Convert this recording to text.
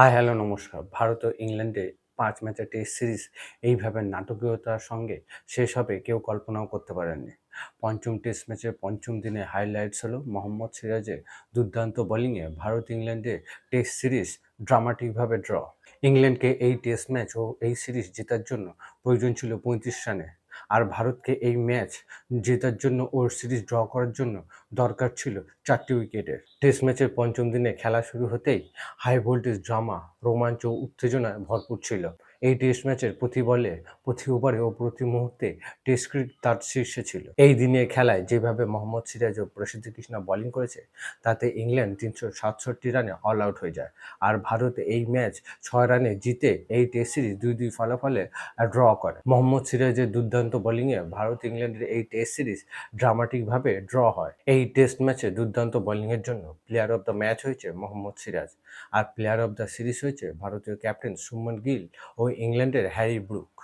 Hi hello নমস্কার। ভারত ও ইংল্যান্ডে পাঁচ ম্যাচের টেস্ট সিরিজ এইভাবে নাটকীয়তার সঙ্গে শেষ হবে কেউ কল্পনাও করতে পারেননি। পঞ্চম টেস্ট ম্যাচের পঞ্চম দিনে হাইলাইটস হলো মোহাম্মদ সিরাজের দুর্দান্ত বোলিংয়ে ভারত ইংল্যান্ডে টেস্ট সিরিজ ড্রামাটিকভাবে ড্র ইংল্যান্ডকে এই টেস্ট ম্যাচ ও এই সিরিজ জেতার জন্য প্রয়োজন ছিল পঁয়ত্রিশ রানে। আর ভারতকে এই ম্যাচ জেতার জন্য ওর সিরিজ ড্র করার জন্য দরকার ছিল চারটি উইকেটের। টেস্ট ম্যাচের পঞ্চম দিনে খেলা শুরু হতেই হাই ভোল্টেজ ড্রামা রোমাঞ্চ ও উত্তেজনায় ভরপুর ছিল। এই টেস্ট ম্যাচের প্রতি বলে, প্রতি ওভারে ও প্রতি মুহূর্তে টেস্ট ক্রিকেট তার শীর্ষে ছিল। এই দিনের খেলায় যেভাবে মোহাম্মদ সিরাজ ও প্রসিদ্ধ কৃষ্ণা বোলিং করেছে, তাতে ইংল্যান্ড তিনশো সাতষট্টি রানে অল আউট হয়ে যায়। আর ভারত এই ম্যাচ ছয় রানে জিতে এই টেস্ট সিরিজ দুই দুই ফলাফলে ড্র করে। মোহাম্মদ সিরাজের দুর্দান্ত বোলিংয়ে ভারত ইংল্যান্ডের এই টেস্ট সিরিজ ড্রামাটিকভাবে ড্র হয়। এই টেস্ট ম্যাচে দুর্দান্ত বোলিংয়ের জন্য প্লেয়ার অফ দ্য ম্যাচ হয়েছে মোহাম্মদ সিরাজ। আর প্লেয়ার অফ দ্য সিরিজ হয়েছে ভারতীয় ক্যাপ্টেন সুমন গিল ও ইংল্যান্ডের হ্যারি ব্রুক